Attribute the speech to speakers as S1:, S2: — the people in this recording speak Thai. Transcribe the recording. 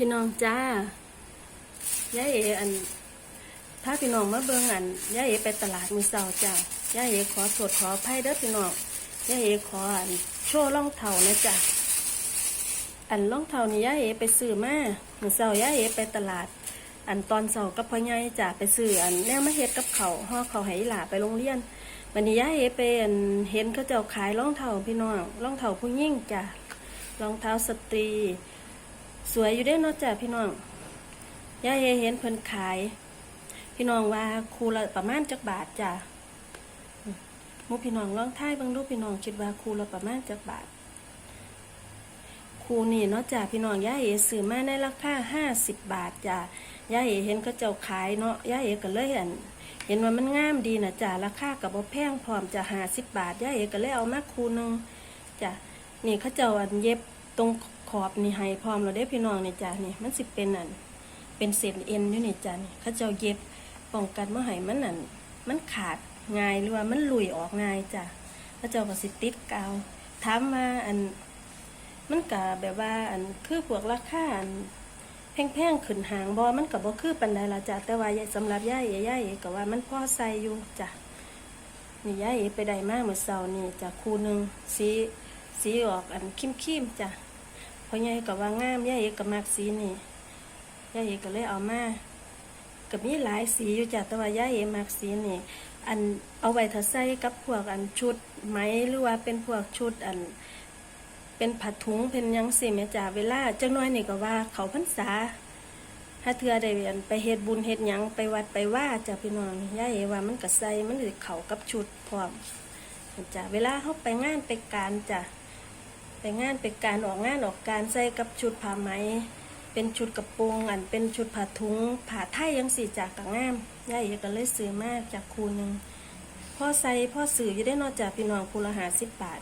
S1: พี่น้องจ้าย่าเออัน ถ้าพี่น้องมาเบิ่งอันย่าเอไปตลาดมือเสาจ้าย่าเอขอโทษขออภัยเด้อพี่น้องย่าเอขออันโชว์รองเท้านะจ้ะอันรองเท้านี่ย่าเอไปซื้อมามือเสาย่าเอไปตลาด อันตอนเสากับพ่อใหญ่จ้ะไปซื้ออันแนวมาเฮ็ดกับเขาห่อเขาให้หลาไปโรงเรียนวันนี้ย่าเอไปอันเห็นเขาเจ้าขายรองเท้าพี่น้องรองเท้าผู้หญิงจ้ะรองเท้าสตรี สวยอยู่ได้นาะจ้ะพี่น้องย่าเอเห็นเพิ่นขาย พี่น้องว่าคูละประมาณจักบาทจ้ะมูพี่น้องลองทายบางรูปพี่น้องคิดว่าคูละประมาณจักบาทคูนี่นาะจ้ะพี่น้องย่าเอซื้อมาในราคาห้าสิบบาทจ้ะย่าเอเห็นเขาเจ้าขายเนาะย่าเอก็เลยอันเห็นว่ามันงามดีนะจ้ะราคากับบ่แพงพร้อมจะห้าสิบบาทย่าเอก็เลยเอามาคูนึงจ้ะนี่เขาเจ้าอันเย็บตรง ขอบนี่ให้พร้อมเราได้พี่น้องนี่จ้ะนี่มันสิเป็นอันเป็นเศษเอ็นอยู่นี่จ้ะนี่เขาเจ้าเย็บป้องกันเมื่อให้มันนั่นมันขาดง่ายหรือว่ามันหลุยออกง่ายจ้ะเขาเจ้าก็สิติดกาวถามมาอัน มันก็แบบว่าอันคือพวกราคาอันแพงๆขึ้นหางบอมันก็บ่คือปานใดละจ้ะแต่ว่าสำหรับย่าเอ๋ย่าเอ๋ก็ว่ามันพ่อใส่อยู่จ้ะนี่ย่าเอ๋ไปได้มากเมื่อเช้านี่จ้ะคู่หนึงสีสีออกอันคิมๆจ้ะ พราะย่าเอ๋ก็ว่างามย่าเอ๋ก็มักสีนี่ย่าเอ๋ก็เลยเอามาก็มีหลายสีอยู่จ้ะแต่ว่าย่าเอ๋มักสีนี่อันเอาไว้ถ้าใส่กับพวกอันชุดไหมหรือว่าเป็นพวกชุดอัน เป็นผัดถุงเป็นยังสิแม่จ่าเวลาจังน้อยนี่ก็ว่าเขาพรรษาถ้าเธอได้เรียนไปเฮ็ดบุญเฮ็ดหยังไปวัดไปว่าจ้ะพี่น้องย่าเอว่ามันก็ใส่มันสิเขากับชุดพร้อมจ้ะเวลาเขาไปงานไปการจ้ะ ไปงานไปการออกงานออกการใส่กับชุดผ้าไหม เป็นชุดกระโปรงอันเป็นชุดผ้าถุงผ้าไทยยังสีจากกงามย่าเอก็เลยซื้อมากจากคูหนึงพ่อใส่พ่อซื้ออยู่ได้นอกจากพี่น้องคูละหาสิบบาท